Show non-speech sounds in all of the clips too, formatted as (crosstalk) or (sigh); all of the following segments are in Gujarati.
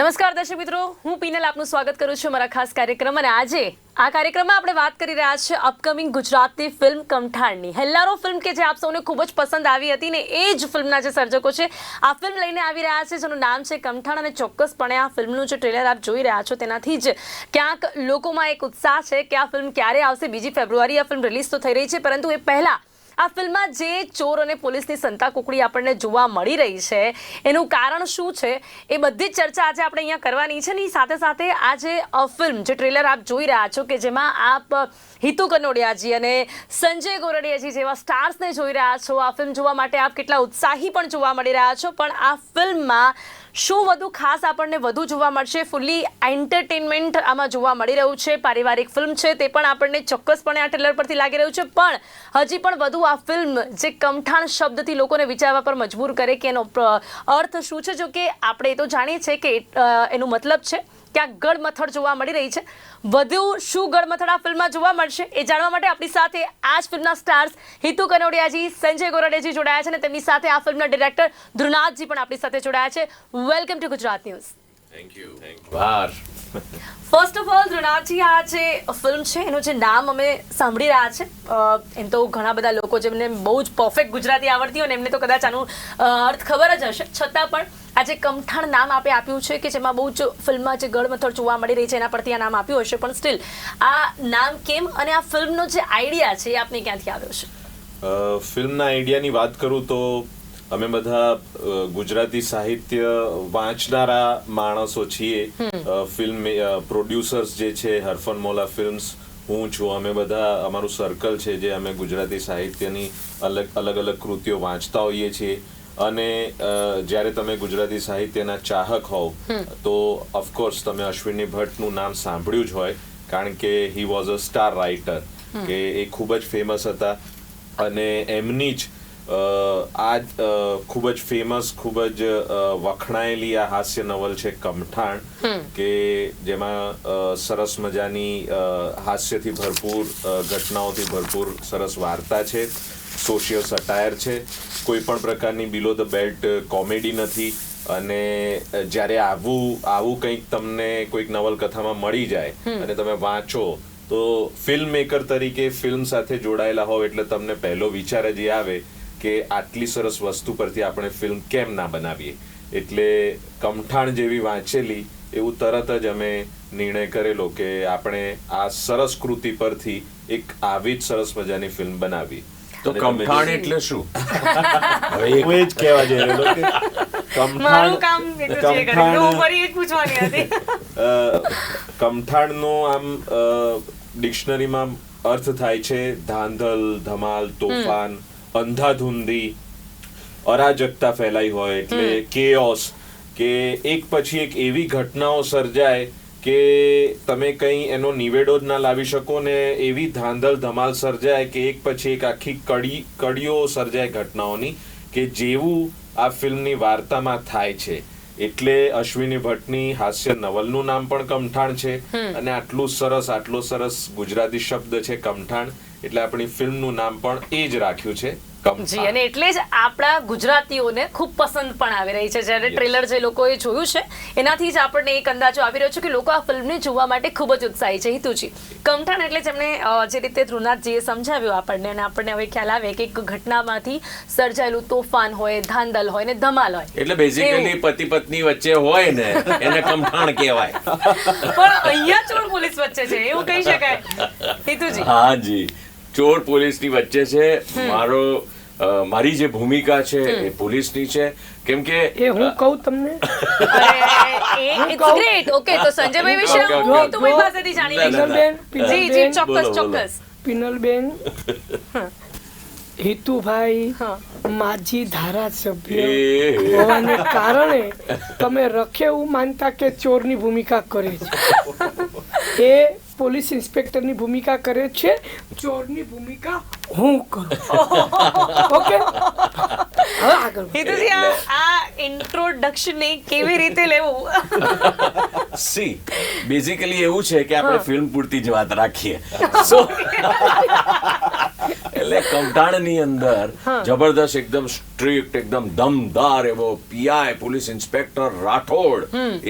નમસ્કાર દર્શક મિત્રો, હું પીનલ આપનું સ્વાગત કરું છું મારા ખાસ કાર્યક્રમ અને આજે આ કાર્યક્રમમાં આપણે વાત કરી રહ્યા છીએ અપકમિંગ ગુજરાતી ફિલ્મ કમઠાણની હેલ્લારો ફિલ્મ કે જે આપ સૌને ખૂબ જ પસંદ આવી હતી ને એ જ ફિલ્મના જે સર્જકો છે, આ ફિલ્મ લઈને આવી રહ્યા છે, જેનું નામ છે કમઠાણ અને ચોક્કસપણે આ ફિલ્મનું જે ટ્રેલર આપ જોઈ રહ્યા છો તેનાથી જ ક્યાંક લોકોમાં એક ઉત્સાહ છે કે આ ફિલ્મ ક્યારે આવશે? બીજી ફેબ્રુઆરી આ ફિલ્મ રિલીઝ તો થઈ રહી છે, પરંતુ એ પહેલાં આ ફિલ્મમાં જે ચોર અને પોલીસની સંતા કુકડી આપણને જોવા મળી રહી છે, એનું કારણ શું છે, એ બધી જ ચર્ચા આજે આપણે અહીંયા કરવાની છે ને સાથે સાથે આ ફિલ્મ જે ટ્રેલર આપ જોઈ રહ્યા છો કે જેમાં આપ હિતુ કનોડિયાજી અને સંજય ગોરડિયાજી જેવા સ્ટાર્સને જોઈ રહ્યા છો. આ ફિલ્મ જોવા માટે આપ કેટલા ઉત્સાહી પણ જોવા મળી રહ્યા છો. પણ આ ફિલ્મમાં શું વધુ ખાસ આપણને વધુ જોવા મળશે? ફૂલી એન્ટરટેનમેન્ટ આમાં જોવા મળી રહ્યું છે. પારિવારિક ફિલ્મ છે, તે પણ આપણને ચોક્કસપણે આ ટ્રેલર પરથી લાગી રહ્યું છે. પણ હજી પણ વધુ આ ફિલ્મ જે કમઠાણ શબ્દથી લોકોને વિચારવા પર મજબૂર કરે કે એનો અર્થ શું છે? જો કે આપણે એ તો જાણીએ છીએ કે એનો મતલબ છે. કે આ ગળમથડ જોવા મળી રહી છે. વધુ શું ગળમથડ આ ફિલ્મમાં જોવા મળશે એ જાણવા માટે આપણી સાથે આ જ ફિલ્મના સ્ટાર્સ હિતુ કનોડિયાજી, સંજય ગોરડિયાજી જોડાયા છે અને તેમની સાથે આ ફિલ્મના ડિરેક્ટર ધ્રુનાથજી પણ આપણી સાથે જોડાયા છે. Welcome to Gujarat news thank you વાર ફર્સ્ટ ઓફ ઓલ ધ્રુનાથજી, આ જે ફિલ્મ છે, એનું જે નામ અમે સાંભળી રહ્યા છે એમ તો ઘણા બધા લોકો જેમને બહુ જ પરફેક્ટ ગુજરાતી આવડતી હોય ને એમને તો કદાચ આનું અર્થ ખબર જ હશે. છતાં પણ આજે કમઠાણ નામ આપે આપ્યું છે, કે જેમાં બહુ જ ફિલ્મમાં જે ગળમથડ જોવા મળી રહી છે, એના પરથી આ નામ આપ્યું હશે, પણ સ્ટીલ આ નામ કેમ અને આ ફિલ્મનો જે આઈડિયા છે, એ આપને ક્યાંથી આવ્યો છે? ફિલ્મના આઈડિયાની વાત કરું તો અમે બધા ગુજરાતી સાહિત્ય વાંચનારા માણસો છીએ. ફિલ્મ પ્રોડ્યુસર્સ જે છે હરફન મોલા ફિલ્મ્સ હું છું. અમે બધા અમારું સર્કલ છે જે અમે ગુજરાતી સાહિત્યની અલગ અલગ અલગ કૃતિઓ વાંચતા હોઈએ છીએ. અને જ્યારે તમે ગુજરાતી સાહિત્યના ચાહક હોવ તો ઓફકોર્સ તમે અશ્વિની ભટ્ટનું નામ સાંભળ્યું જ હોય કારણ કે he was a star writer કે એ ખૂબ જ ફેમસ હતા. અને એમની જ આ ખૂબ જ ફેમસ ખૂબ જ વખણાયેલી આ હાસ્ય નવલ છે કમઠાણ કે જેમાં સરસ મજાની હાસ્યથી ભરપૂર ઘટનાઓથી ભરપૂર સરસ વાર્તા છે સોશિયલ સટાયર છે. કોઈ પણ પ્રકારની બિલો ધ બેલ્ટ કોમેડી નથી અને જ્યારે આવું આવું કંઈક તમને કોઈક નવલકથામાં મળી જાય અને તમે વાંચો તો ફિલ્મ મેકર તરીકે ફિલ્મ સાથે જોડાયેલા હોવ એટલે તમને પહેલો વિચાર જ એ આવે કે આટલી સરસ વસ્તુ પરથી આપણે ફિલ્મ કેમ ના બનાવીએ? એટલે કમઠાણ જેવી વાંચેલી એવું તરત જ અમે નિર્ણય કરેલો કે આપણે આ સરસ કૃતિ પરથી એક આવી જ સરસ મજાની ફિલ્મ બનાવી તો કમઠાણ એટલે શું? (laughs) હવે એ જ કહેવા જઈ રહ્યો કે કમઠાણનો આમ ડિક્શનરીમાં અર્થ થાય છે ધાંધલ ધમાલ તોફાન. અંધાધૂંધી અરાજકતા ફેલાઈ હોય એટલે કેઓસ કે એક પછી એક એવી ઘટનાઓ સર્જાય કે તમે કંઈ એનો નિવેડો જ ના લાવી શકો ને એવી ધાંધલ ધમાલ સર્જાય કે એક પછી એક આખી કડી કડીઓ સર્જાય ઘટનાઓની કે જેવું આ ફિલ્મની વાર્તામાં થાય છે. એટલે અશ્વિની ભટ્ટની હાસ્ય નવલનું નામ પણ કમઠાણ છે. અને આટલું સરસ આટલો સરસ ગુજરાતી શબ્દ છે કમઠાણ. એટલે આપણી ફિલ્મનું નામ પણ એ જ રાખ્યું છે. જી અને એટલે જ આપણા ગુજરાતીઓને ખૂબ પસંદ પણ આવી રહી છે. જ્યારે ટ્રેલર જે લોકોએ જોયું છે એનાથી જ આપણને એક અંદાજો આવી રહ્યો છે કે લોકો આ ફિલ્મને જોવા માટે ખૂબ જ ઉત્સાહી છે. હિતુજી કમઠાણ એટલે જેમણે જે રીતે ધ્રુનાથજીએ સમજાવ્યું આપણને અને આપણને હવે ખ્યાલ આવે કે એક ઘટનામાંથી સર્જાયેલું તોફાન હોય ધાંધલ હોય ને ધમાલ હોય. એટલે બેઝિકલી. પતિ પત્ની વચ્ચે હોય ને એને કમઠાણ કહેવાય. પણ અહીંયા ચોર પોલીસ વચ્ચે છે એવું કહી શકાય. હિતુજી. હા જી. ચોર પોલીસની વચ્ચે છે. મારો મારી જે ભૂમિકા છે એ પોલીસની છે. કેમ કે એ હું કહું તમને? ઇટ્સ ગ્રેટ ઓકે તો સંજયભાઈ વિશે હું તમારી હિતુભાઈ પાસેથી જાણી લઈશ. જી જી ચોક્કસ. ચોક્કસ. પિનલબેન. હિતુભાઈ માજી ધારાસભ્ય એ હોવાને કારણે તમે રખે એવું માનતા કે ચોરની ભૂમિકા કરે છે? (laughs) એ પોલીસ ઇન્સ્પેક્ટરની ભૂમિકા કરે છે ચોરની ભૂમિકા હું કરું (laughs) ઓકે. હિતુજી આ આ ઇન્ટ્રોડક્શન કેવી રીતે લેવું? સી બેઝિકલી એવું છે કે આપણે ફિલ્મ પૂરતી જ વાત રાખીએ. સો એટલે કમટાણની અંદર જબરદસ્ત એકદમ સ્ટ્રિક્ટ એકદમ દમદાર એવો પીઆઈ પોલીસ ઇન્સ્પેક્ટર રાઠોડ.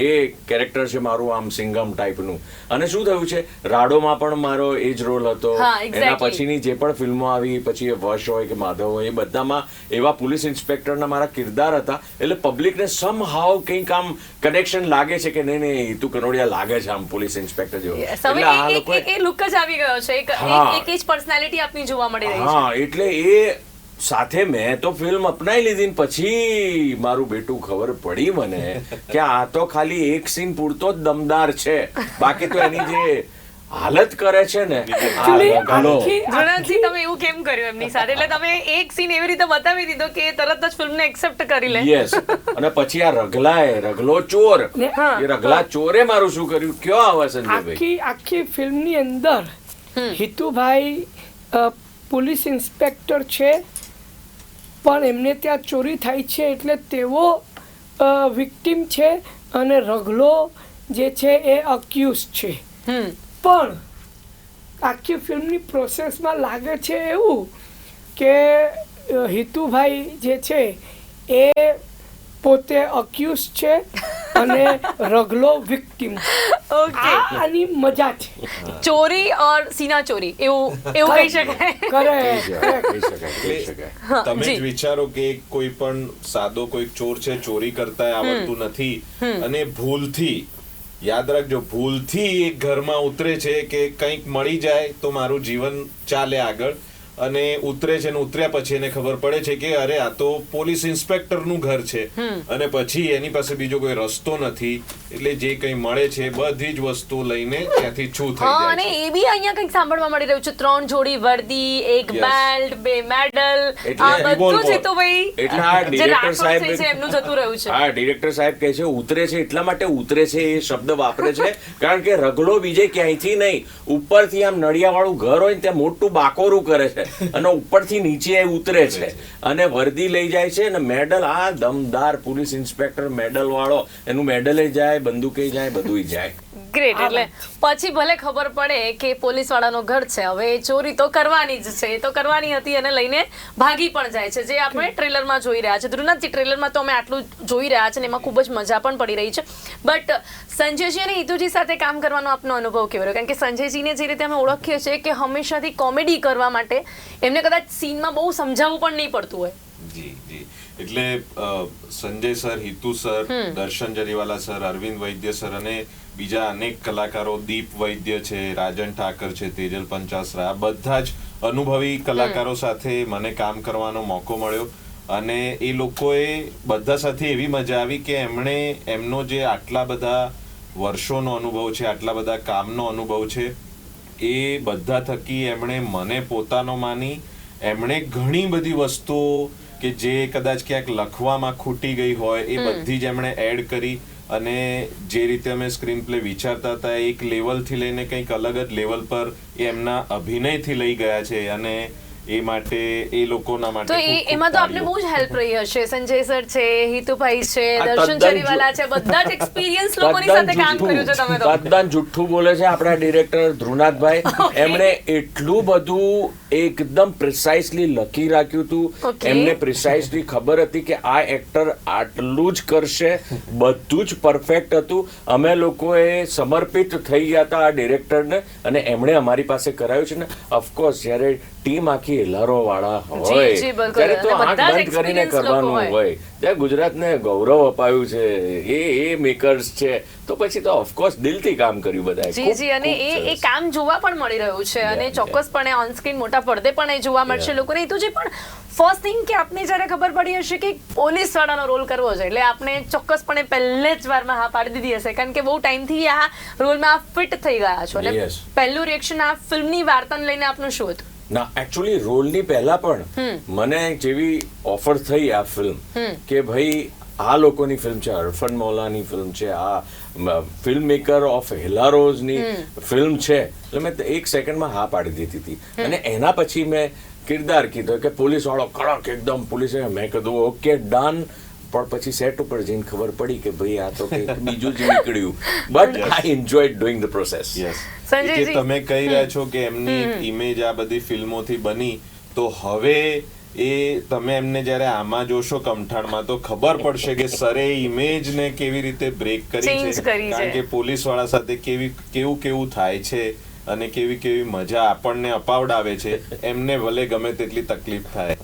એ કેરેક્ટર છે મારું આમ સિંગમ ટાઈપનું અને શું થયું છે? રાડોમાં પણ મારો એ જ રોલ હતો. એના પછીની જે પણ ફિલ્મો આવી પછી એ વશ હોય કે માધવ હોય એ બધામાં એવા પોલીસ ઇન્સ્પેક્ટરના મારા કિરદાર હતા. એટલે પબ્લિકને સમ હાવ કંઈક આમ કનેક્શન લાગે છે કે નહીં નહીં હિતુ કનોડિયા લાગે છે આમ પોલીસ ઇન્સ્પેક્ટર જેવો. એટલે આ એ- એ- લુક જ આવી ગયો છે. એક એક- એક જ પર્સનાલિટી આપની જોવા મળી રહી છે. હા એટલે એ સાથે મેં તો ફિલ્મ અપનાવી લીધી પછી મારું બેટું ખબર પડી મને કે આ તો ખાલી એક સીન પૂરતો જ દમદાર છે. બાકી તો એની જે હાલત કરે છે ને. તમે એવું કેમ કર્યું એમની સાથે? એટલે તમે એક સીન એવી રીતે બતાવી દીધો કે તરત જ ફિલ્મને એક્સેપ્ટ કરી લે. યસ અને પછી આ રગલાએ રગલો ચોર. એ રગલા ચોરે મારું શું કર્યું? કયો આવે સંજયભાઈ? આખી આખી ફિલ્મની અંદર હિતુભાઈ પોલીસ ઇન્સ્પેક્ટર છે પણ એમને ત્યાં ચોરી થાય છે એટલે તેઓ વિક્ટિમ છે અને રગલો જે છે એ અક્યુઝ છે. હમ. પણ આખી ફિલ્મની પ્રોસેસમાં લાગે છે એવું કે હિતુભાઈ જે છે એ પોતે અક્યુઝ છે અને રગલો વિક્ટિમ ઓકે આની મજા છે. ચોરી ઓર સીના ચોરી એવું એવું કહી શકાય? કરે કહી શકાય તમે જ વિચારો કે કોઈ પણ સાદો કોઈ ચોર છે ચોરી કરતા આવડતું નથી અને ભૂલથી યાદ રાખજો, ભૂલથી એક ઘરમાં ઉતરે છે કે કંઈક મળી જાય તો મારું જીવન ચાલે આગળ. અને ઉતરે છે ને ઉતર્યા પછી એને ખબર પડે છે કે અરે આ તો પોલીસ ઇન્સ્પેક્ટરનું ઘર છે. અને પછી એની પાસે બીજો કોઈ રસ્તો નથી. એટલે જે કંઈ મળે છે બધી જ વસ્તુ લઈને ત્યાંથી છૂ થઈ જાય અને એ બી અહીંયા કંઈક સાંભળવા મળી રહ્યું છે. ત્રણ જોડી વર્દી એક બેલ્ટ બે મેડલ આ બધું છે તો ભાઈ એટલે આ ડિરેક્ટર સાહેબ છે એમનું જતું રહ્યું છે. હા ડિરેક્ટર સાહેબ કહે છે ઉતરે છે એટલા માટે ઉતરે છે એ શબ્દ વાપરે છે કારણ કે રગલો બીજે ક્યાંયથી નહીં. ઉપરથી આમ નળિયા વાળું ઘર હોય ને ત્યાં મોટું બાકોરું કરે છે. અને ઉપરથી નીચે એ ઉતરે છે. અને વર્દી લઈ જાય છે અને મેડલ આ દમદાર પોલીસ ઇન્સ્પેક્ટર મેડલ વાળો એનું મેડલે જાય બંદૂકે જાય બધુંય જાય. ગ્રેટ એટલે પછી ભલે ખબર પડે કે પોલીસ વાળાનો ઘર છે. હવે એ ચોરી તો કરવાની જ છે. એ તો કરવાની હતી અને લઈને ભાગી પણ જાય છે. જે આપણે ટ્રેલરમાં જોઈ રહ્યા છે. ધ્રુવનાથજી ટ્રેલરમાં તો અમે આટલું જોઈ રહ્યા છે ને એમાં ખૂબ જ મજા પણ પડી રહી છે. બટ સંજયજી અને હિતુજી સાથે કામ કરવાનો આપનો અનુભવ કેવો રહ્યો? કારણ કે સંજયજીને જે રીતે અમે ઓળખીએ છીએ કે હંમેશાથી કોમેડી કરવા માટે એમને કદાચ સીનમાં બહુ સમજાવવું પણ નહીં પડતું હોય. જી જી. એટલે Sanjay sir Hitu sir Darshan Jariwala sir Arvind Vaidya sir અને બીજા અનેક કલાકારો દીપ વૈદ્ય છે રાજન ઠાકર છે તેજલ પંચાસરા બધા જ અનુભવી કલાકારો સાથે મને કામ કરવાનો મોકો મળ્યો અને એ લોકોએ બધા સાથે એવી મજા આવી કે એમણે એમનો જે આટલા બધા વર્ષોનો અનુભવ છે આટલા બધા કામનો અનુભવ છે એ બધા થકી એમણે મને પોતાનો માની એમણે ઘણી બધી વસ્તુઓ કે જે કદાચ ક્યાંક લખવામાં ખૂટી ગઈ હોય એ બધી જ એમણે એડ કરી અને જે રીતે અમે સ્ક્રીન પ્લે વિચારતા હતા, એક લેવલથી લઈને કંઈક અલગ જ લેવલ પર એમના અભિનયથી લઈ ગયા છે અને એ માટે એ લોકોના માટે તો એમાં તો આપને બહુ જ હેલ્પ રહી હશે. સંજય સર છે હિતુભાઈ છે દર્શન ચરીવાલા છે બધા જ એક્સપિરિયન્સ લોકોની સાથે કામ કર્યું છે તમે તો. તદ્દન જુઠ્ઠું બોલે છે આપણા ડિરેક્ટર ધ્રુનાથભાઈ. (laughs) એમણે એટલું બધું એકદમ પ્રિસાઇસલી લખી રાખ્યું હતું. એમને પ્રિસાઇસલી ખબર હતી કે આ એક્ટર આટલું જ કરશે બધું જ પરફેક્ટ હતું. અમે લોકોએ સમર્પિત થઈ ગયા હતા આ ડિરેક્ટરને અને એમણે અમારી પાસે કરાયું છે ને. ઓફકોર્સ જ્યારે ટીમ આખી હેલારો વાળા હોય ત્યારે તો આંખ બંધ કરીને કરવાનું હોય. ત્યાં ગુજરાતને ગૌરવ અપાયું છે. એ એ મેકર્સ છે. તો પછી તો ઓફકોર્સ દિલથી કામ કર્યું બધાએ. જી જી અને એ એ કામ જોવા પણ મળી રહ્યું છે અને ચોક્કસપણે ઓન સ્ક્રીન મોટા પડદે પણ એ જોવા મળશે Yeah. તો જે પણ ફર્સ્ટ થિંગ કે આપને જ્યારે ખબર પડી હશે કે પોલીસ વાળાનો રોલ કરવો છે એટલે આપણે ચોક્કસપણે પહેલે જ વારમાં હા પાડી દીધી હશે. કારણ કે બહુ ટાઈમથી આ રોલમાં આપ ફિટ થઈ ગયા છો. એટલે પહેલું રિએક્શન આ ફિલ્મની વાર્તાને લઈને આપનું શું હતું ના એકચ્યુઅલી રોલની પહેલા પણ મને જેવી ઓફર થઈ આ ફિલ્મ કે ભાઈ આ લોકોની ફિલ્મ છે અરફન મૌલાની ફિલ્મ છે આ ફિલ્મ મેકર ઓફ હેલારોઝની ફિલ્મ છે. એટલે મેં એક સેકન્ડમાં હા પાડી દીધી હતી. અને એના પછી મેં કિરદાર કીધો કે પોલીસ વાળો કડક એકદમ પોલીસે મેં કીધું ઓકે ડન પણ પછી સેટ ઉપર જઈને ખબર પડી કે ભાઈ આ તો કંઈક (laughs) બીજું જ નીકળ્યું. But I enjoy doing the process. Sanjayji. તમે કહી રહ્યા છો કે એમની ઇમેજ આ બધી ફિલ્મોથી બની તો હવે એ તમે એમને જ્યારે આમાં જોશો કમઠાણમાં તો ખબર પડશે કે સરે ઇમેજ ને કેવી રીતે બ્રેક કરી છે. કારણ કે પોલીસવાળા સાથે કેવી કેવું કેવું થાય છે. અને કેવી કેવી મજા આપણને અપાવડાવે છે એમને ભલે ગમે તેટલી તકલીફ થાય.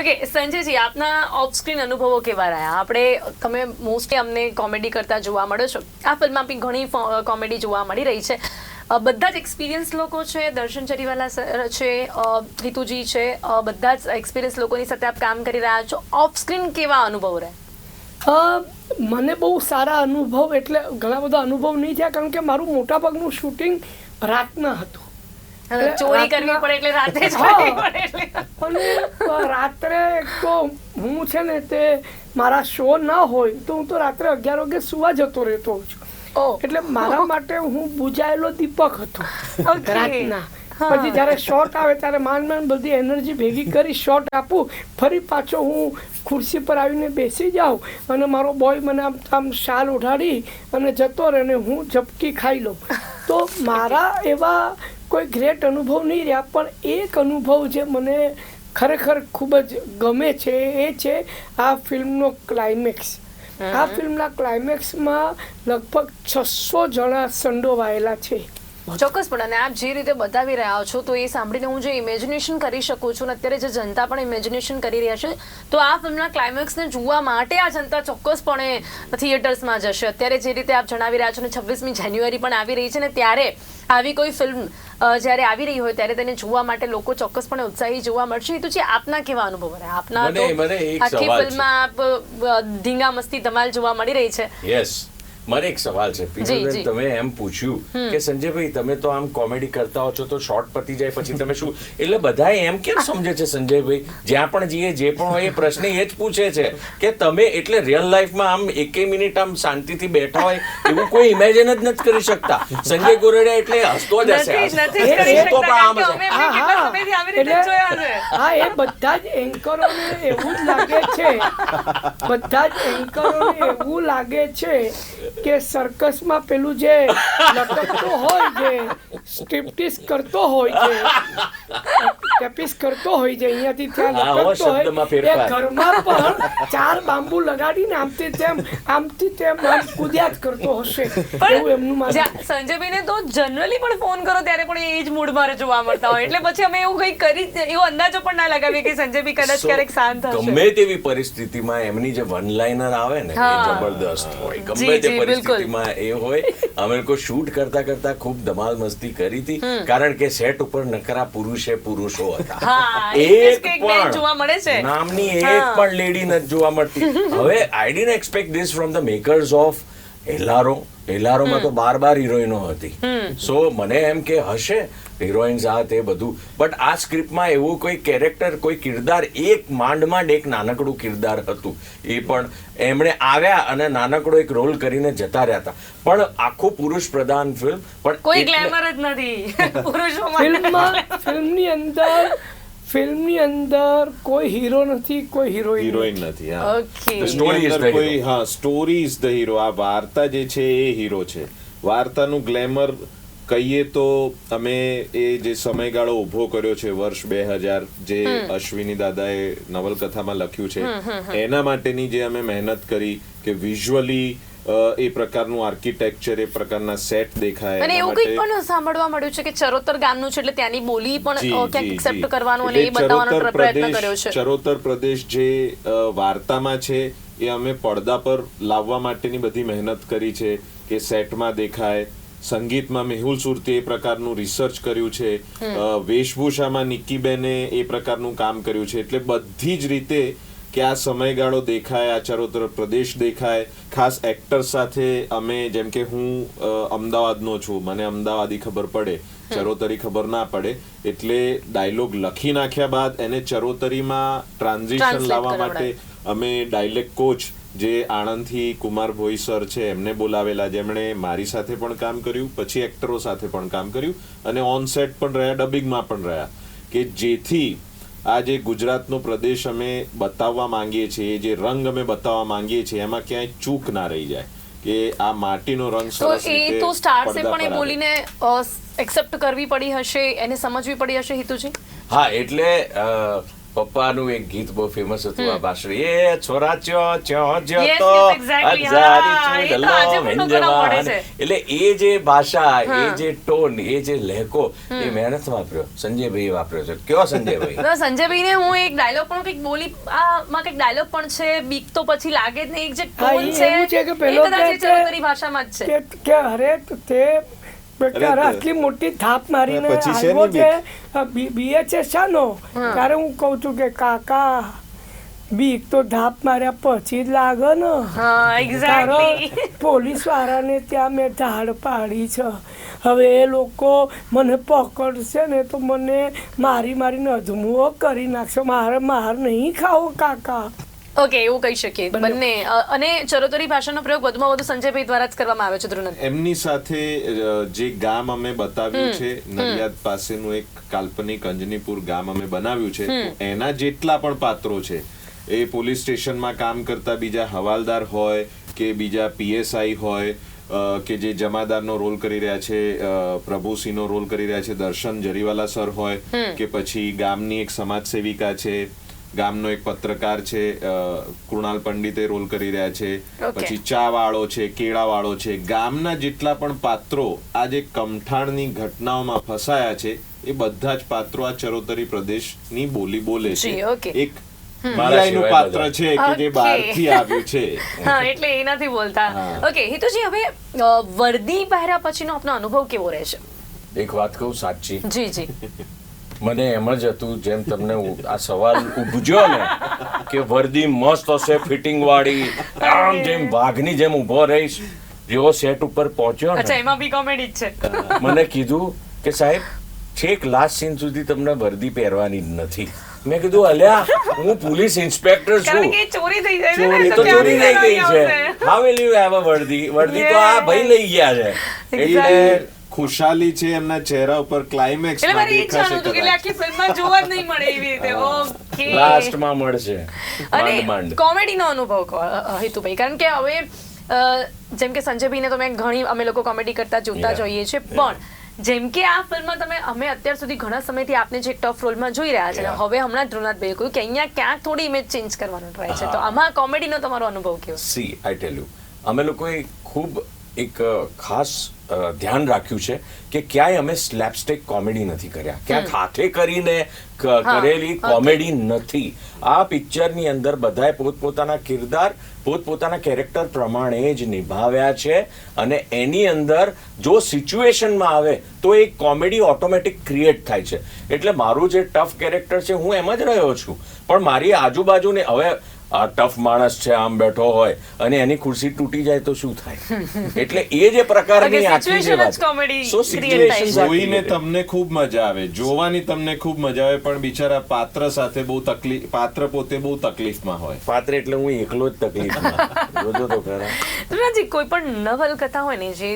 ઓકે સંજયજી આપના ઓફ સ્ક્રીન અનુભવો કેવા રહ્યા? આપણે તમે મોસ્ટલી અમને કોમેડી કરતા જોવા મળો છો. આ ફિલ્મમાં બી ઘણી કોમેડી જોવા મળી રહી છે. બધા જ એક્સપિરિયન્સ લોકો છે દર્શન ચરીવાલા સર છે હિતુજી છે બધા જ એક્સપિરિયન્સ લોકોની સાથે આપ કામ કરી રહ્યા છો. ઓફ સ્ક્રીન કેવા અનુભવ રહ્યા? મને બહુ સારા અનુભવ એટલે ઘણા બધા અનુભવ નહીં થયા કારણ કે મારું મોટાભાગનું શૂટિંગ રાતના હતું. એટલે ચોરી કરવી પડે એટલે રાતે જ હા. કરવી પડે એટલે. અને અ, રાત્રે તો હું છે ને તે મારા શો ના હોય તો હું તો રાત્રે અગિયાર વાગે સુવા જતો રહેતો હોઉં છું. એટલે મારા માટે હું બુજાયેલો દીપક હતો. રાતના. પછી જ્યારે શોર્ટ આવે ત્યારે માંડ માંડ બધી એનર્જી ભેગી કરી શોર્ટ આપું ફરી પાછો હું ખુરશી પર આવીને બેસી જાઉં અને મારો બોય મને આમ આમ શાલ ઉઢાડી અને જતો રહે અને હું ઝપકી ખાઈ લઉં. તો મારા એવા કોઈ ગ્રેટ અનુભવ નહીં રહ્યા પણ એક અનુભવ જે મને ખરેખર ખૂબ જ ગમે છે એ છે આ ફિલ્મનો ક્લાઇમેક્સ આ ફિલ્મના ક્લાઇમેક્સમાં લગભગ છસો જણા સંડોવાયેલા છે. ચોક્કસપણે. અને આપ જે રીતે બતાવી રહ્યા છો તો એ સાંભળીને હું જે ઇમેજિનેશન કરી શકું છું અને અત્યારે જે જનતા પણ ઇમેજિનેશન કરી રહ્યા છે તો આ ફિલ્મના ક્લાઇમેક્સને જોવા માટે આ જનતા ચોક્કસપણે થિયેટર્સમાં જશે. અત્યારે જે રીતે આપ જણાવી રહ્યા છો ને છવ્વીસમી જાન્યુઆરી પણ આવી રહી છે ને ત્યારે આવી કોઈ ફિલ્મ જ્યારે આવી રહી હોય ત્યારે તેને જોવા માટે લોકો ચોક્કસપણે ઉત્સાહી જોવા મળશે. તો છે આપના કેવા અનુભવ રહ્યા? આપના આખી ફિલ્મમાં આપ ધીંગા મસ્તી ધમાલ જોવા મળી રહી છે. યસ મારે એક સવાલ છે. જી, તમે એમ પૂછ્યું કે સંજયભાઈ તમે તો આમ કોમેડી કરતા હો છો તો શોર્ટ પતી જાય પછી તમે શું? એટલે બધા એમ કેમ સમજે છે સંજયભાઈ? જ્યાં પણ જઈએ જે પણ હોય એ પ્રશ્ન એ જ પૂછે છે કે તમે એટલે રિયલ લાઈફમાં આમ એકે મિનિટ આમ શાંતિથી બેઠા હોય એવું કોઈ ઇમેજિન જ નથી કરી શકતા. સંજય ગોરેડિયા એટલે હસતો જ હશે. તો પણ આમ હા એ બધા જ એન્કરોને એવું જ લાગે છે. બધા જ એન્કરોને એવું લાગે છે કે સર્કસમાં પેલું જે લટકતો હોય જે સ્ટ્રીપટીસ કરતો હોય છે ટેપિસ કરતો હોય છે અહીંયાથી ત્યાં હા, લટકતો હોય. એ ઘરમાં પણ ચાર બાંબુ લગાડીને આમથી તેમ આમથી તેમ આમ કૂદ્યા જ કરતો હશે. એવું એમનું માનવું. સંજયભાઈને તો જનરલી પણ ફોન કરો ત્યારે પણ એ જ મૂડમાં જોવા મળતા હોય. એટલે પછી અમે એવું કંઈ કરી એવો અંદાજો પણ ના લગાવીએ કે સંજયભાઈ કદાચ ક્યારેક શાંત હશે. ગમે તેવી પરિસ્થિતિમાં એમની જે વન લાઇનર આવે ને એ જબરદસ્ત હોય. ગમે તે પરિસ્થિતિમાં એ હોય. અમે લોકો શૂટ કરતા કરતા ખૂબ ધમાલ મસ્તી કરી હતી. કારણ કે સેટ ઉપર નકરા પુરુષે પુરુષો હતા એક પણ જોવા મળે છે. નામની એક પણ લેડી નથી જોવા મળતી. (laughs) હવે I didn't expect this from the makers of Hellaro એલારોમાં તો બાર બાર હિરોઈનો હતી. સો મને એમ કે હશે હિરોઈન્સ આ તે બધું. બટ આ સ્ક્રિપ્ટમાં એવું કોઈ કેરેક્ટર કોઈ કિરદાર એક માંડ માંડ એક નાનકડું કિરદાર હતું. એ પણ એમણે આવ્યા અને નાનકડો એક રોલ કરીને જતા રહ્યા હતા. પણ આખું પુરુષ પ્રધાન ફિલ્મ પણ કોઈ ગ્લેમર જ નથી. (laughs) પુરુષો ફિલ્મમાં ફિલ્મની અંદર ફિલ્મની અંદર કોઈ હીરો નથી કોઈ હિરોઈન હિરોઈન નથી. હા. ઓકે સ્ટોરી ઇઝ ધ કોઈ હા સ્ટોરી ઇઝ ધ હીરો આ વાર્તા જે છે એ હીરો છે. વાર્તાનું ગ્લેમર કહીએ તો અમે એ જે સમયગાળો ઊભો કર્યો છે વર્ષ બે હજાર જે અશ્વિની દાદાએ નવલકથામાં લખ્યું છે એના માટેની જે અમે મહેનત કરી કે વિઝ્યુઅલી એ પ્રકારનું આર્કિટેક્ચર એ પ્રકારના સેટ દેખાય અને એવું કંઈક પણ સાંભળવા મળ્યું છે કે ચરોતર ગામનું છે એટલે ત્યાંની બોલી પણ ક્યાંક એક્સેપ્ટ. કરવાનું અને એ બતાવવાનો પ્રયત્ન કર્યો છે. ચરોતર પ્રદેશ જે વાર્તામાં છે એ અમે પડદા પર લાવવા માટેની બધી મહેનત કરી છે કે સેટમાં દેખાય. સંગીતમાં મેહુલ સુરતી એ પ્રકારનું રિસર્ચ કર્યું છે. વેશભૂષામાં નિક્કીબેને એ પ્રકારનું કામ કર્યું છે. એટલે બધી જ રીતે કે આ સમયગાળો દેખાય આ ચરોતર પ્રદેશ દેખાય. ખાસ એક્ટર સાથે અમે જેમ કે હું અમદાવાદનો છું. મને અમદાવાદી ખબર પડે. ચરોતરી ખબર ના પડે. એટલે ડાયલોગ લખી નાખ્યા બાદ એને ચરોતરીમાં ટ્રાન્ઝિશન લાવવા માટે અમે ડાયલેક્ટ કોચ જે આણંદથી કુમાર ભોઈ સર છે એમને બોલાવેલા. જેમણે મારી સાથે પણ કામ કર્યું પછી એક્ટરો સાથે પણ કામ કર્યું. અને ઓન સેટ પણ રહ્યા ડબિંગમાં પણ રહ્યા. કે જેથી આ જે ગુજરાતનો પ્રદેશ અમે બતાવવા માંગીએ છીએ જે રંગ અમે બતાવવા માંગીએ છીએ એમાં ક્યાંય ચૂક ના રહી જાય કે આ માટીનો રંગ તો એ તો સ્ટાર્સે પણ એ બોલીને એક્સેપ્ટ કરવી પડી હશે એને સમજવી પડી હશે હિતુજી? હા એટલે પપ્પાનું એક ગીત બહુ ફેમસ હતું આ બાસરી. એ છોરા ચો ચો જો તો ચૂડલો મેંજવાન. એટલે એ જે ભાષા એ. જે ટોન એ જે લહેકો એ મેં નથી વાપર્યો. સંજયભાઈ વાપર્યો છે. કયો સંજયભાઈ? (laughs) સંજયભાઈ ને હું એક ડાયલોગ પણ કંઈક બોલી આ માં કંઈક ડાયલોગ પણ છે બીક તો પછી લાગે જ નહીં. એક જે ટોન છે એ પેલો કદાચ એ ચરોતરી ભાષામાં જ છે. કે કે અરે તે આટલી મોટી થાપ મારીને પછી આવ્યો છે? બીએ છે શાનો? ત્યારે હું કહું છું કે કાકા બીક તો ધાપ માર્યા પછી જ લાગે ને. એક્ઝેક્ટલી પોલીસ વાળાને ત્યાં મેં ઝાડ પાડી છે. હવે એ લોકો મને પકડશે ને તો મને મારી મારીને અધમુઓ કરી નાખશે. મારે માર નહીં ખાવો કાકા. ઓકે એવું કહી શકીએ. બંને અને ચરોતરી ભાષાનો પ્રયોગ વધુમાં વધુ સંજયભાઈ દ્વારા જ કરવામાં આવે છે ધ્રુનંદ એમની સાથે જે ગામ અમે બતાવ્યું છે નડિયાદ પાસેનું એક કાલ્પનિક અંજનીપુર ગામ અમે બનાવ્યું છે એના જેટલા પણ પાત્રો છે એ પોલીસ સ્ટેશનમાં કામ કરતા બીજા હવાલદાર હોય કે બીજા પીએસઆઈ હોય અ, કે જે જમાદારનો રોલ કરી રહ્યા છે અ, પ્રભુસિંહનો રોલ કરી રહ્યા છે દર્શન જરીવાલા સર હોય કે પછી ગામની એક સમાજ સેવિકા છે ગામનો એક પત્રકાર છે કૃણાલ પંડિતે રોલ કરી રહ્યા છે. પછી ચા વાળો છે કેળા વાળો છે. ગામના જેટલા પણ પાત્રો આ જે કમઠાણની ઘટનાઓમાં ફસાયા છે એ બધા જ પાત્રો આ ચરોતરી પ્રદેશની બોલી બોલે છે. એક મારા પાત્ર છે કે જે. બહારથી આવ્યું છે. (laughs) હા એટલે એ નથી બોલતા ઓકે હિતુજી હવે વર્દી પહેર્યા પછીનો આપનો અનુભવ કેવો રહેશે એક વાત કહું સાચી. જી જી. (laughs) મને એમ જ હતું જેમ તમને આ સવાલ ઉપજ્યો ને કે વર્દી મસ્ત હશે ફિટિંગ વાળી આમ જેમ વાઘની જેમ ઊભો રહીશ જેવો સેટ ઉપર પહોંચ્યો અચ્છા એમાં બી કોમેડી જ છે. મને કીધું કે સાહેબ છેક લાસ્ટ સીન સુધી તમને વર્દી પહેરવાની જ નથી. મેં કીધું અલ્યા હું પોલીસ ઇન્સ્પેક્ટર છું. ચોરી થઈ જાય ચોરી તો ચોરી થઈ ગઈ છે? How will you have a વર્દી વર્દી તો આ ભાઈ લઈ ગયા છે. એટલે ખુશાલી છે એમના ચહેરા ઉપર ક્લાઇમેક્સ એટલે મારી ઈચ્છા હતું કે આખી ફિલ્મમાં જોવા જ નહીં મળે એવી રીતે. ઓકે લાસ્ટમાં મળશે. અને માંડ માંડ. કોમેડીનો અનુભવ હિતુભાઈ. કારણ કે હવે જેમ કે સંજયભાઈને તો મેં ઘણી અમે લોકો કોમેડી કરતા જોતા જોઈએ છીએ પણ જેમ કે આ ફિલ્મમાં તમે અમે અત્યાર સુધી ઘણા સમયથી આપને જે ટફ રોલમાં જોઈ રહ્યા છે. હવે હમણાં ધ્રુનાથભાઈએ કહ્યું કે અહીંયા ક્યાંક થોડી ઇમેજ ચેન્જ કરવાનો ટ્રાય છે. તો આમાં કોમેડીનો તમારો અનુભવ કેવો? સી આઈ ટેલ યુ અમે લોકોએ ખૂબ એક ખાસ ધ્યાન રાખ્યું છે કે ક્યાંય અમે સ્લેપસ્ટિક કોમેડી નથી કર્યા. ક્યાંક હાથે કરીને કરેલી કોમેડી નથી. આ પિક્ચરની અંદર બધાએ પોતપોતાના કિરદાર પોતપોતાના કેરેક્ટર પ્રમાણે જ નિભાવ્યા છે અને એની અંદર જો સિચ્યુએશનમાં આવે તો એ કોમેડી ઓટોમેટિક ક્રિએટ થાય છે. એટલે મારું જે ટફ કેરેક્ટર છે હું એમ જ રહ્યો છું. પણ મારી આજુબાજુને હવે આ ટફ માણસ છે આમ બેઠો હોય અને એની ખુરશી તૂટી જાય તો શું થાય? (laughs) એટલે એ જે પ્રકારની આખી જે વાત સો જોઈને તમને ખૂબ મજા આવે જોવાની તમને ખૂબ મજા આવે પણ બિચારા પાત્ર સાથે બહુ તકલીફ પાત્ર પોતે બહુ તકલીફમાં હોય. પાત્ર એટલે હું એકલો જ તકલીફમાં. (laughs) જોજો તો ખરા. ધ્રુનાથજી કોઈ પણ નવલકથા હોય ને જે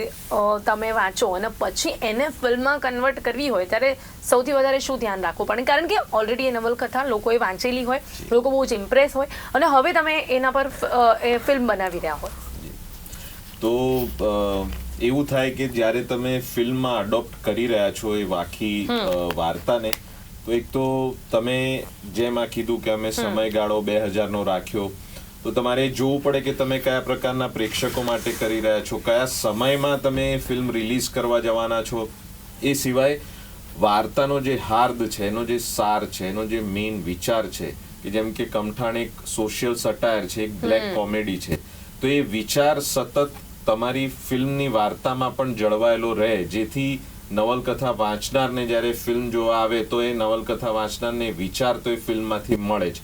તમે વાંચો અને પછી એને ફિલ્મમાં કન્વર્ટ કરવી હોય ત્યારે સૌથી વધારે શું ધ્યાન રાખવું પડે? કારણ કે ઓલરેડી એ નવલકથા લોકોએ વાંચેલી હોય લોકો બહુ જ ઇમ્પ્રેસ હોય અને હવે તમે એના પર એ ફિલ્મ બનાવી રહ્યા હોય. તો એવું થાય કે જ્યારે તમે ફિલ્મમાં અડોપ્ટ કરી રહ્યા છો એ આખી વાર્તાને તો એક તો તમે જેમ આ કીધું કે અમે સમયગાળો બે હજારનો રાખ્યો તો તમારે જોવું પડે કે તમે કયા પ્રકારના પ્રેક્ષકો માટે કરી રહ્યા છો કયા સમયમાં તમે ફિલ્મ રિલીઝ કરવા જવાના છો. એ સિવાય વાર્તાનો જે હાર્દ છે એનો જે સાર છે એનો જે મેઇન વિચાર છે કે જેમ કે કમઠાણ એક સોશિયલ સટાયર છે એક બ્લેક કોમેડી છે તો એ વિચાર સતત તમારી ફિલ્મની વાર્તામાં પણ જળવાયેલો રહે જેથી નવલકથા વાંચનારને જ્યારે ફિલ્મ જોવા આવે તો એ નવલકથા વાંચનારને વિચાર તો એ ફિલ્મમાંથી મળે જ.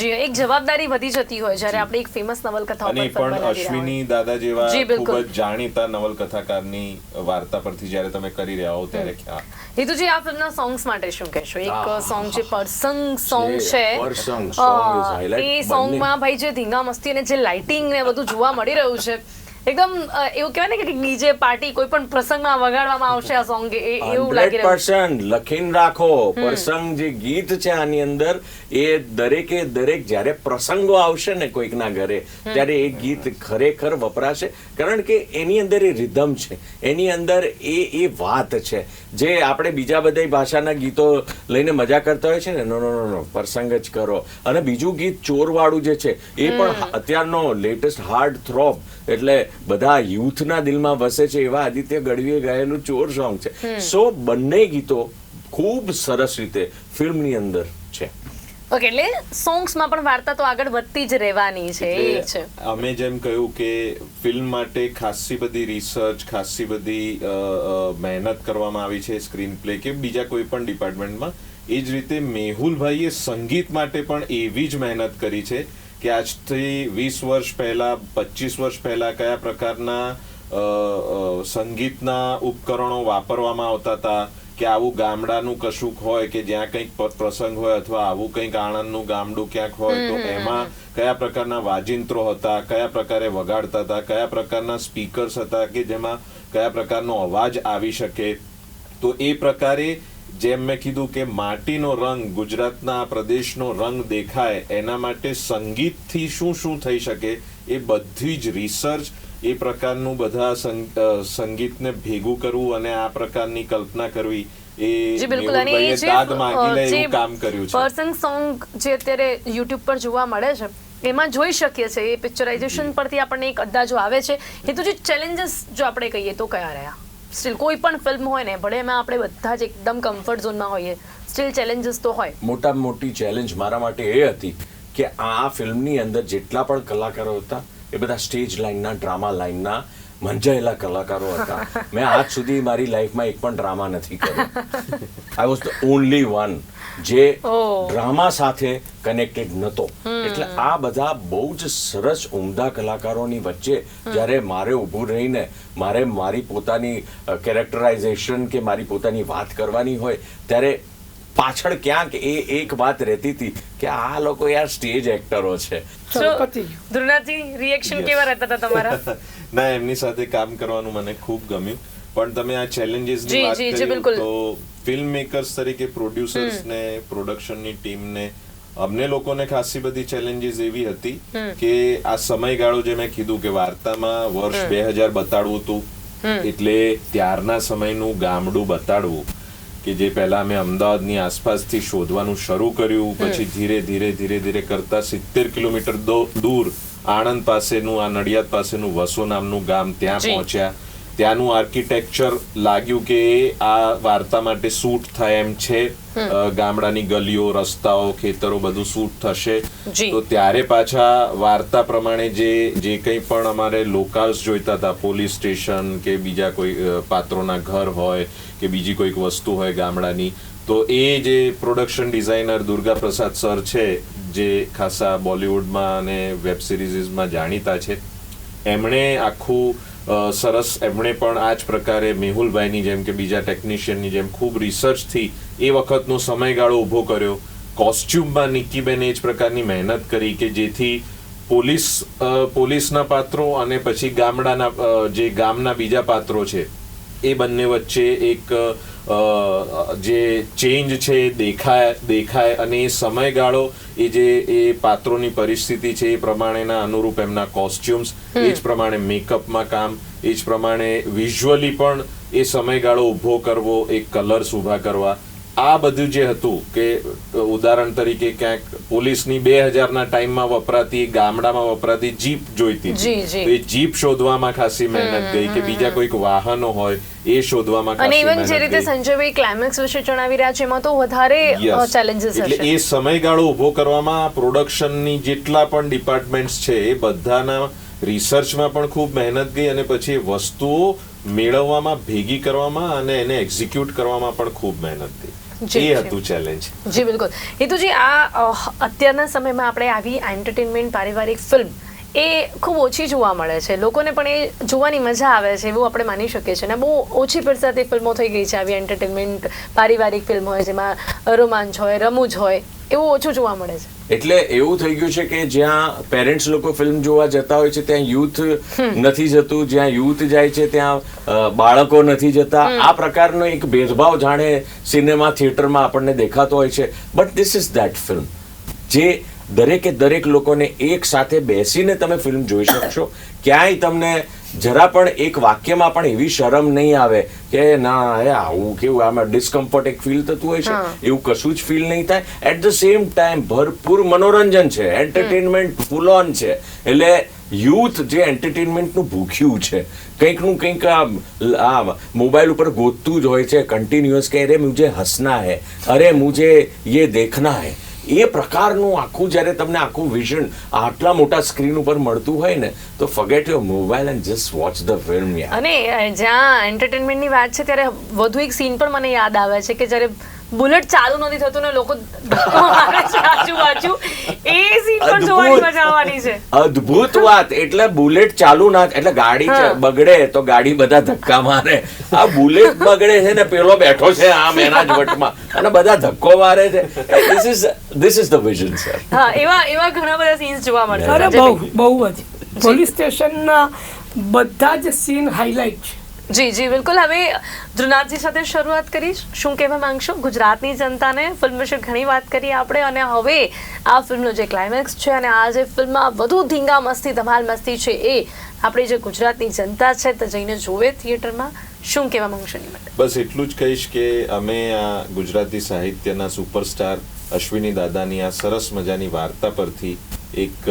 જી એક જવાબદારી વધી જતી હોય જ્યારે આપણે એક ફેમસ નવલકથા અને પણ. અશ્વિની દાદા જેવા જી, ખૂબ જ જાણીતા નવલકથાકારની વાર્તા પરથી જ્યારે તમે કરી રહ્યા હો ત્યારે ખ્યાલ હિતુજી આ ફિલ્મના સોંગ્સ માટે શું કહેશો? એક સોંગ છે પરસંગ સોંગ છે, એ. સોંગમાં ભાઈ જે ધીંગા મસ્તી અને જે લાઇટિંગ ને બધું જોવા મળી રહ્યું છે એકદમ એવું કહેવાય ને કે ડીજે પાર્ટી કોઈ પણ પ્રસંગમાં વગાડવામાં આવશે આ સોંગ એવું લાગી રહ્યું છે. 100% લખીને રાખો. પ્રસંગ જે ગીત છે આની અંદર એ દરેકે દરેક જ્યારે પ્રસંગો આવશે ને કોઈકના ઘરે ત્યારે એ ગીત ખરેખર વપરાશે. કારણ કે એની અંદર એ રિધમ છે. એની અંદર એ એ વાત છે. જે આપણે બીજા બધા ભાષાના ગીતો લઈને મજા કરતા હોય છે ને નો નો નો નો પ્રસંગ જ કરો. અને બીજું ગીત ચોરવાળું જે છે એ પણ અત્યારનો લેટેસ્ટ હાર્ડ થ્રોપ એટલે બધા યુથના દિલમાં વસે છે એવા આદિત્ય ગઢવીએ ગાયેલું ચોર સોંગ છે. સો બંને ગીતો ખૂબ સરસ રીતે ફિલ્મની અંદર છે. ઓકે એટલે સોંગ્સમાં પણ વાર્તા તો આગળ વધતી જ રહેવાની છે એ છે. અમે જેમ કહ્યું કે ફિલ્મ માટે ખાસી બધી રિસર્ચ ખાસી બધી મહેનત કરવામાં આવી છે સ્ક્રીન પ્લે કે બીજા કોઈ પણ ડિપાર્ટમેન્ટમાં એ જ રીતે મેહુલભાઈએ સંગીત માટે પણ એવી જ મહેનત કરી છે. કે આજથી વીસ વર્ષ પહેલા પચીસ વર્ષ પહેલા કયા પ્રકારના સંગીતના ઉપકરણો વાપરવામાં આવતા હતા? કે આવું ગામડાનું કશુંક હોય કે જ્યાં કંઈક પ્રસંગ હોય અથવા આવું કંઈક આણંદનું ગામડું ક્યાંક હોય તો એમાં કયા પ્રકારના વાજિંત્રો હતા? કયા પ્રકારે વગાડતા હતા? કયા પ્રકારના સ્પીકર્સ હતા કે જેમાં કયા પ્રકારનો અવાજ આવી શકે? તો એ પ્રકારે જેમ મેં કીધું કે માટીનો રંગ ગુજરાતના પ્રદેશનો રંગ દેખાય એના માટે સંગીતથી શું શું થઈ શકે એ બધી જ રિસર્ચ એ પ્રકારનું બધા સંગીતને ભેગું કરવું અને આ પ્રકારની કલ્પના કરવી એ જી બિલકુલ. અને એ જે કામ કર્યું છે. પર્સન સોંગ જે અત્યારે યુટ્યુબ પર જોવા મળે છે એમાં જોઈ શકીએ છીએ. એ પિક્ચરાઇઝેશન પરથી આપણને એક અંદાજો આવે છે. એ તો જે ચેલેન્જીસ જો આપણે કહીએ તો કયા રહ્યા? સ્ટીલ કોઈ પણ ફિલ્મ હોય ને, ભલે એમાં આપણે બધા જ એકદમ કમ્ફર્ટ ઝોનમાં હોઈએ સ્ટીલ ચેલેન્જીસ તો હોય. મોટામાં મોટી ચેલેન્જ મારા માટે એ હતી કે આ ફિલ્મની અંદર જેટલા પણ કલાકારો હતા, એ બધા સ્ટેજ લાઇનના ડ્રામા લાઇનના મંજાયેલા કલાકારો હતા. મેં આજ સુધી મારી લાઈફમાં એક પણ ડ્રામા નથી કર્યો. I was the only one જે. ડ્રામા સાથે કનેક્ટેડ નહોતો એટલે આ બધા બહુ જ સરસ ઉમદા કલાકારોની વચ્ચે જ્યારે મારે ઊભું રહીને મારે મારી પોતાની કેરેક્ટરાઇઝેશન કે મારી પોતાની વાત કરવાની હોય ત્યારે પાછળ ક્યાંક એ એક વાત રહેતી હતી કે આ લોકો યાર સ્ટેજ એક્ટરો છે. ધ્રુવનાથજી રિએક્શન કેવા રહેતા હતા તમારા? (laughs) ના એમની સાથે કામ કરવાનું મને ખૂબ ગમ્યું. પણ તમે આ ચેલેન્જીસની વાત કરી તો ફિલ્મ મેકર્સ તરીકે પ્રોડ્યુસર્સ ને પ્રોડક્શનની ટીમને અમને લોકોને ખાસી બધી ચેલેન્જીસ એવી હતી કે આ સમયગાળો જે મેં કીધું કે વાર્તામાં વર્ષ બે હજાર બતાડવું હતું એટલે ત્યારના સમયનું ગામડું બતાડવું. કે જે પહેલા અમે અમદાવાદની આસપાસથી શોધવાનું શરૂ કર્યું પછી ધીરે ધીરે ધીરે ધીરે કરતા સિત્તેર કિલોમીટર દૂર આણંદ પાસેનું આ નડિયાદ પાસેનું વસો નામનું ગામ ત્યાં. પહોંચ્યા ત્યાંનું આર્કિટેક્ચર લાગ્યું કે આ વાર્તા માટે સૂટ થાય એમ છે. ગામડાની ગલીઓ રસ્તાઓ ખેતરો બધું સૂટ થશે. તો ત્યારે પાછા વાર્તા પ્રમાણે જે જે કંઈ પણ અમારે લોકલ્સ જોઈતા હતા પોલીસ સ્ટેશન કે બીજા કોઈ પાત્રોના ઘર હોય કે બીજી કોઈક વસ્તુ હોય ગામડાની તો એ જે પ્રોડક્શન ડિઝાઇનર દુર્ગા પ્રસાદ સર છે જે ખાસા બોલિવૂડમાં અને વેબ સિરીઝમાં જાણીતા છે એમણે આખું સરસ એમણે પણ આ જ પ્રકારે મેહુલભાઈની જેમ કે બીજા ટેકનિશિયનની જેમ ખૂબ રિસર્ચથી એ વખતનો સમયગાળો ઊભો કર્યો. કોસ્ચ્યુમમાં નિકીબેને એ જ પ્રકારની મહેનત કરી કે જેથી પોલીસ પોલીસના પાત્રો અને પછી ગામડાના જે ગામના બીજા પાત્રો છે એ બંને વચ્ચે એક જે ચેન્જ છે એ દેખાય દેખાય અને એ સમયગાળો એ જે એ પાત્રોની પરિસ્થિતિ છે એ પ્રમાણેના અનુરૂપ એમના કોસ્ચ્યુમ્સ એ જ પ્રમાણે મેકઅપમાં કામ એ જ પ્રમાણે વિઝ્યુઅલી પણ એ સમયગાળો ઊભો કરવો એ કલર્સ ઊભા કરવા આ બધું જે હતું કે ઉદાહરણ તરીકે ક્યાંક પોલીસની બે હજારના ટાઈમમાં વપરાતી ગામડામાં વપરાતી જીપ જોઈતી. તો એ જીપ શોધવામાં ખાસી મહેનત ગઈ કે બીજા કોઈક વાહનો હોય એ શોધવામાં અને ઇવન જે રીતે સંજયભાઈ ક્લાઇમેક્સ વિશે જણાવી રહ્યા છે એમાં તો વધારે ચેલેન્જીસ એટલે એ સમયગાળો ઊભો કરવામાં પ્રોડક્શનની જેટલા પણ ડિપાર્ટમેન્ટ્સ છે એ બધાના રિસર્ચમાં પણ ખૂબ મહેનત ગઈ અને પછી વસ્તુઓ મેળવવામાં ભેગી કરવામાં અને એને એક્ઝિક્યુટ કરવામાં પણ ખૂબ મહેનત ગઈ. એ હતું ચેલેન્જ જી બિલકુલ. હિતુજી આ અત્યારના સમયમાં આપણે આવી એન્ટરટેનમેન્ટ પારિવારિક ફિલ્મ એ ખૂબ ઓછી જોવા મળે છે. લોકોને પણ એ જોવાની મજા આવે છે એવું આપણે માની શકીએ છીએ. અને બહુ ઓછી પ્રસારથી ફિલ્મો થઈ ગઈ છે. આવી એન્ટરટેનમેન્ટ પારિવારિક ફિલ્મ હોય જેમાં રોમાંચ હોય રમૂજ હોય. એવું ઓછું જોવા મળે છે. એટલે એવું થઈ ગયું છે કે જ્યાં પેરેન્ટ્સ લોકો ફિલ્મ જોવા જતા હોય છે ત્યાં યુથ નથી જતું જ્યાં યુથ જાય છે ત્યાં બાળકો નથી જતા. આ પ્રકારનો એક ભેદભાવ જાણે સિનેમા થિયેટરમાં આપણને દેખાતો હોય છે. But this is that film જે દરેકે દરેક લોકોને એક સાથે બેસીને તમે ફિલ્મ જોઈ શકશો. ક્યાંય તમને જરા પણ એક વાક્યમાં પણ એવી શરમ નહીં આવે કે ના એ આવું કેવું આમાં ડિસ્કમ્ફર્ટ એક ફીલ થતું હોય છે. એવું કશું જ ફીલ નહીં થાય. એટ ધ સેમ ટાઈમ ભરપૂર મનોરંજન છે. એન્ટરટેનમેન્ટ ફૂલ ઓન છે. એટલે યુથ જે એન્ટરટેનમેન્ટનું ભૂખ્યું છે કંઈકનું કંઈક આ મોબાઈલ ઉપર ગોતતું જ હોય છે કન્ટિન્યુઅસ કે અરે મુજે હસના હે. અરે મુજે યે દેખના હે. એ પ્રકારનું આખું જ્યારે તમને આખું વિઝન આટલા મોટા સ્ક્રીન ઉપર મળતું હોય ને, તો forget your mobile and just watch the film અને જ્યાં એન્ટરટેનમેન્ટની વાત છે, ત્યારે વધુ એક સીન પણ મને યાદ આવે છે કે જ્યારે બુલેટ ચાલુ નથી થતું ને લોકો ધક્કો મારે છે આજુબાજુ. એ સીન પણ જોવાની મજા આવવાની છે. અદ્ભુત વાત. એટલે બુલેટ ચાલુ ના એટલે ગાડી બગડે તો ગાડી બધા ધક્કા મારે. આ બુલેટ બગડે છે ને પેલો બેઠો છે આમ એના જ વટમાં. અને બધા ધક્કો મારે છે. This is this is the vision sir હા એવા એવા ઘણા બધા સીન્સ જોવા મળે અરે બહુ બહુ જ. પોલીસ સ્ટેશનના બધા જ સીન હાઇલાઇટ છે. જી જી, બિલકુલ. હવે ધ્રુનાથજી સાથે શરૂઆત કરીશ. શું કહેવા માંગશો? ગુજરાતની જનતાને ફિલ્મ વિશે ઘણી વાત કરી આપણે અને હવે આ ફિલ્મનો જે ક્લાઇમેક્સ છે અને આ જે ફિલ્મમાં વધુ ધીંગા મસ્તી, ધમાલ મસ્તી છે એ આપણી જે ગુજરાતની જનતા છે તે જઈને જોવે થિયેટરમાં શું કહેવા માંગશો બસ એટલું જ કહીશ કે અમે આ ગુજરાતી સાહિત્યના સુપરસ્ટાર અશ્વિની દાદાની આ સરસ મજાની વાર્તા પરથી એક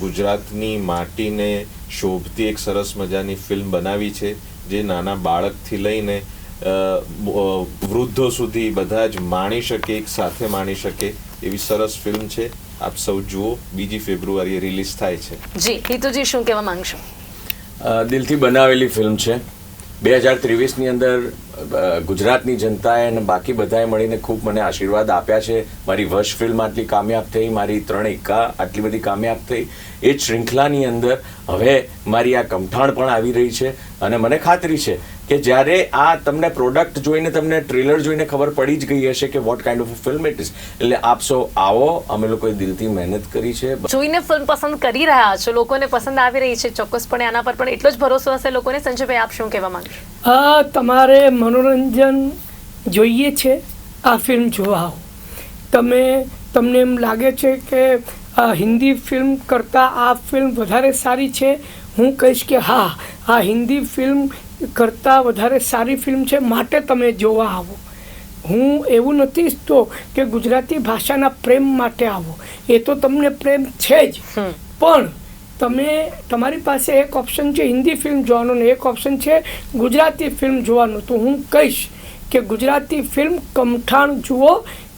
ગુજરાતની માટીને શોભતી એક સરસ મજાની ફિલ્મ બનાવી છે જે નાના બાળકથી લઈને વૃદ્ધો સુધી બધા જ માણી શકે એક સાથે માણી શકે એવી સરસ ફિલ્મ છે. આપ સૌ જુઓ બીજી ફેબ્રુઆરીએ રિલીઝ થાય છે. જી હિતુજી શું કહેવા માંગશો? દિલથી બનાવેલી ફિલ્મ છે. બે હજાર ત્રેવીસની અંદર ગુજરાતની જનતાએ અને બાકી બધાએ મળીને ખૂબ મને આશીર્વાદ આપ્યા છે. મારી વશ ફિલ્મ આટલી કામયાબ થઈ, મારી ત્રણ એકા આટલી બધી કામયાબ થઈ. એ જ શૃંખલાની અંદર હવે મારી આ કમઠાણ પણ આવી રહી છે અને મને ખાતરી છે કે જ્યારે આ તમને પ્રોડક્ટ જોઈને તમને ટ્રેલર જોઈને ખબર પડી જ ગઈ હશે કે what kind of film it is એટલે આપ સૌ આવો અમે લોકોએ દિલથી મહેનત કરી છે. જોઈને ફિલ્મ પસંદ કરી રહ્યા છો લોકોને પસંદ આવી રહી છે ચોક્કસપણે આના પર પણ એટલો જ ભરોસો હશે લોકોને. સંજયભાઈ આપ શું કહેવા માંગો આ તમારે મનોરંજન જોઈએ છે આ ફિલ્મ જોવા આવો. તમે તમને એમ લાગે છે કે આ હિન્દી ફિલ્મ કરતાં આ ફિલ્મ વધારે સારી છે? હું કહીશ કે હા આ હિન્દી ફિલ્મ કરતાં વધારે સારી ફિલ્મ છે માટે તમે જોવા આવો. હું એવું નથી ઈચ્છતો કે ગુજરાતી ભાષાના પ્રેમ માટે આવો. એ તો તમને પ્રેમ છે જ. પણ તમે તમારી પાસે એક ઓપ્શન છે હિન્દી ફિલ્મ જોવાનો ને એક ઓપ્શન છે ગુજરાતી ફિલ્મ જોવાનો. તો હું કહીશ કે ગુજરાતી ફિલ્મ કમઠાણ જુઓ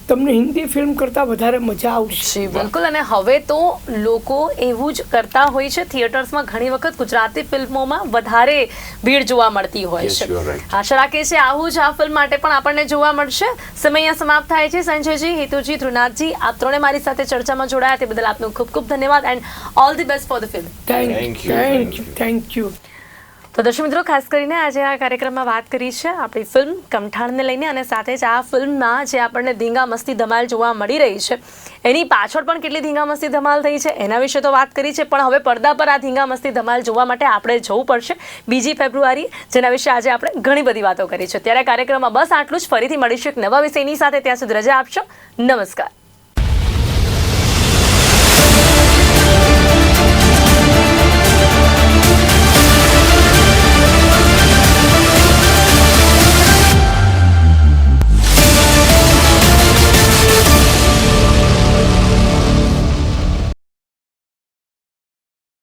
તમને હિન્દી ફિલ્મ કરતાં વધારે મજા આવશે. બિલકુલ. અને હવે તો લોકો એવું જ કરતા હોય છે. થિયેટર્સમાં ઘણી વખત ગુજરાતી ફિલ્મોમાં વધારે ભીડ જોવા મળતી હોય છે. આશા રાખે છે આવું જ આ ફિલ્મ માટે પણ આપણને જોવા મળશે. સમય અહીંયા સમાપ્ત થાય છે. સંજયજી હેતુજી ધ્રુનાથજી આપ ત્રણે મારી સાથે ચર્ચામાં જોડાયા. તે બદલ આપનો ખૂબ ખૂબ ધન્યવાદ. And all the best for the film thank you thank you thank you તો દર્શક મિત્રો, ખાસ કરીને આજે આ કાર્યક્રમમાં વાત કરી છે આપણી ફિલ્મ કમઠાણને લઈને અને સાથે જ આ ફિલ્મમાં જે આપણને ધીંગા મસ્તી ધમાલ જોવા મળી રહી છે, એની પાછળ પણ કેટલી ધીંગા મસ્તી ધમાલ થઈ છે એના વિશે તો વાત કરી છે, પણ હવે પડદા પર આ ધીંગા મસ્તી ધમાલ જોવા માટે આપણે જવું પડશે બીજી ફેબ્રુઆરી, જેના વિશે આજે આપણે ઘણી બધી વાતો કરી છે. ત્યારે કાર્યક્રમમાં બસ આટલું જ. ફરીથી મળીશું એક નવા વિષયની સાથે. ત્યાં સુધી રજા આપશો. નમસ્કાર.